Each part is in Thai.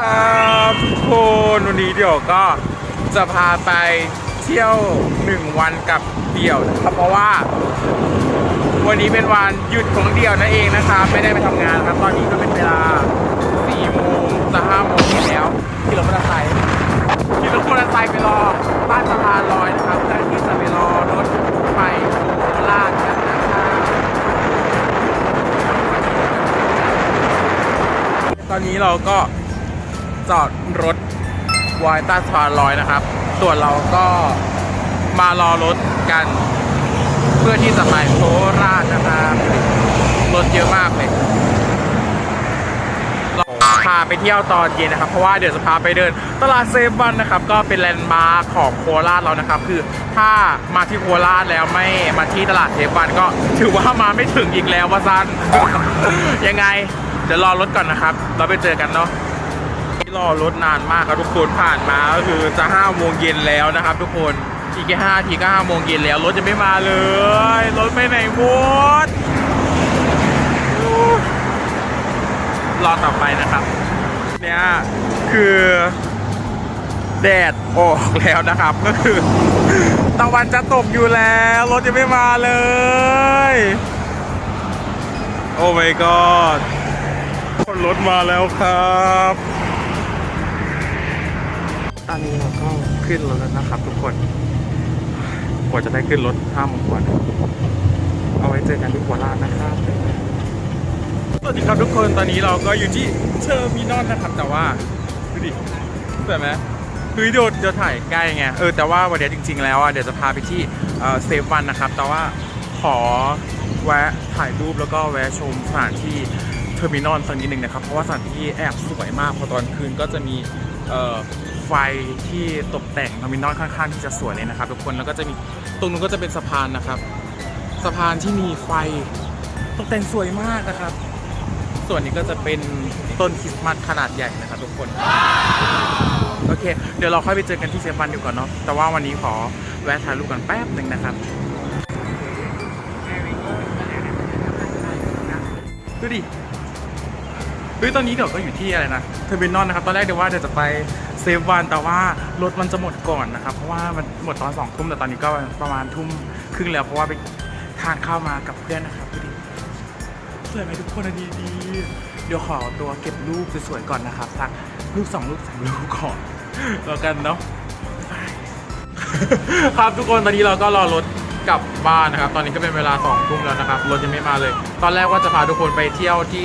ครับทุกคนวันนี้เดี๋ยวก็จะพาไปเที่ยวหนึ่งวันกับเดี่ยวนะครับ เพราะว่า วันนี้เป็นวันหยุดของเดี่ยวนั่นเองนะครับ ไม่ได้ไปทำงานครับ ตอนนี้ก็เป็นเวลา4โมงจะ5โมงแล้วขี่รถมอเตอร์ไซค์ขี่รถมอเตอร์ไซค์ไปรอบ้านสะพานลอยนะครับเพื่อที่จะไปรอรถไฟโคราชกันนะครับตอนนี้เราก็ จอดรถไวายต้าสะพานลอยนะครับ ส่วนเราก็มารอรถกัน เพื่อที่จะไปโคราชนะครับรถเยอะมากเลยเราพาไปเที่ยวตอนเย็นนะครับ เพราะว่าเดี๋ยวจะพาไปเดิน ตลาดเซฟวันนะครับ ก็เป็นแลนด์มาร์คของโคราชเรานะครับ คือถ้ามาที่โคราชแล้วไม่มาที่ตลาดเซฟวันก็ถือว่ามาไม่ถึงอีกแล้วว่าซันยังไงเดี๋ยวรอรถก่อนนะครับ เราไปเจอกันเนาะ รอรถนานมากครับทุกคนผ่านมาก็คือจะห้าโมงเย็นแล้วนะครับ ทุกคนอีกแค่ห้าทีก็ห้าโมงเย็นแล้วรถจะไม่มาเลย รถไปไหนหมดรอต่อไปนะครับ เนี่ยคือแดดออกแล้วนะครับ ก็คือตะวันจะตกอยู่แล้วรถจะไม่มาเลย โอ้ my god คนรถมาแล้วครับ ตอนนี้เราก็ขึ้นรถแล้วนะครับทุกคน กว่าจะได้ขึ้นรถห้าโมงกว่าเอาไว้เจอกันที่โคราชนะครับ สวัสดีครับทุกคน ตอนนี้เราก็อยู่ที่เทอร์มินอลนะครับ แต่ว่าดูดิสวยไหมคือเดี๋ยวจะถ่ายใกล้ไง เออ แต่ว่าวันนี้จริง ๆ แล้วอะ เดี๋ยวจะพาไปที่เซฟวันนะครับ แต่ว่าขอแวะถ่ายรูปแล้วก็แวะชมสถานที่เทอร์มินอลสักนิดนึงนะครับ เพราะว่าสถานที่แอบสวยมาก พอตอนคืนก็จะมีเอ่อ ไฟที่ตกแต่งทอมินอลค่อนข้างที่จะสวยเลยนะครับทุกคนแล้วก็จะมีตรงนู้นก็จะเป็นสะพานนะครับ สะพานที่มีไฟตกแต่งสวยมากนะครับ ส่วนนี้ก็จะเป็นต้นคริสต์มาสขนาดใหญ่นะครับทุกคนโอเค เดี๋ยวเราค่อยไปเจอกันที่เซฟันดีกว่าเนาะแต่ว่าวันนี้ขอแวะถ่ายรูปกันแป๊บหนึ่งนะครับดูดิเฮ้ยตอนนี้เดี๋ยวก็อยู่ที่อะไรนะเทอร์มินอลนะครับ ตอนแรกเดี๋ยวว่าเดี๋ยวจะไป เซฟวันแต่ว่ารถมันจะหมดก่อนนะครับ เพราะว่ามันหมดตอนสองทุ่มแต่ตอนนี้ก็ประมาณทุ่มครึ่งแล้วเพราะว่าไปทานข้าวมากับเพื่อนนะครับดูดิสวยไหมทุกคนดีดีเดี๋ยวขอตัวเก็บรูปสวยๆก่อนนะครับสักรูปสองรูปสามรูปก่อนแล้วกันเนาะครับทุกคนตอนนี้เราก็รอรถกลับบ้านนะครับ ตอนนี้ก็เป็นเวลาสองทุ่มแล้วนะครับรถยังไม่มาเลย ตอนแรกว่าจะพาทุกคนไปเที่ยวที่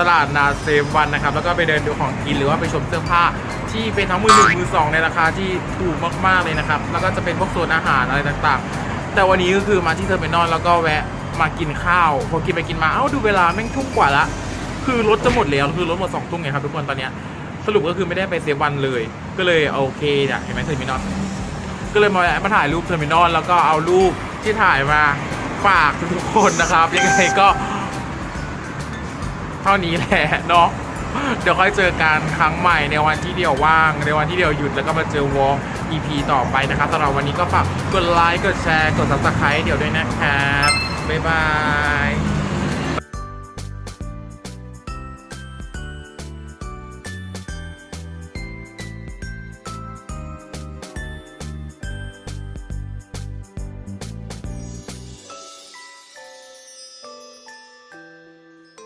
ตลาดนาเซวันนะครับ แล้วก็ไปเดินดูของกินหรือว่าไปชมเสื้อผ้า ที่เป็นทั้งมือหนึ่งมือสองในราคาที่ถูกมากๆเลยนะครับ แล้วก็จะเป็นพวกโซนอาหารอะไรต่างๆ แต่วันนี้ก็คือมาที่เทอร์มินอลแล้วก็แวะมากินข้าว พอกินไปกินมาเอ้าดูเวลาแม่งทุ่มกว่าละคือรถจะหมดแล้วคือรถหมดสองทุ่มไงครับทุกคนตอนเนี้ยสรุปก็คือไม่ได้ไปเซฟวันเลย ก็เลยโอเคเนี่ยเห็นไหมเทอร์มินอลก็เลยมามาถ่ายรูปเทอร์มินอลแล้วก็เอารูปที่ถ่ายมาฝากทุกคนนะครับ ยังไงก็ ท่านี้แหละเนาะเดี๋ยวค่อยเจอกันครั้งใหม่ในวันที่เดียวว่าง ในวันที่เดียวหยุดแล้วก็มาเจอวอล EP ต่อไปนะครับสำหรับวันนี้ก็ฝากกดไลค์กดแชร์กด subscribe เดี๋ยวด้วยนะครับบ๊ายบาย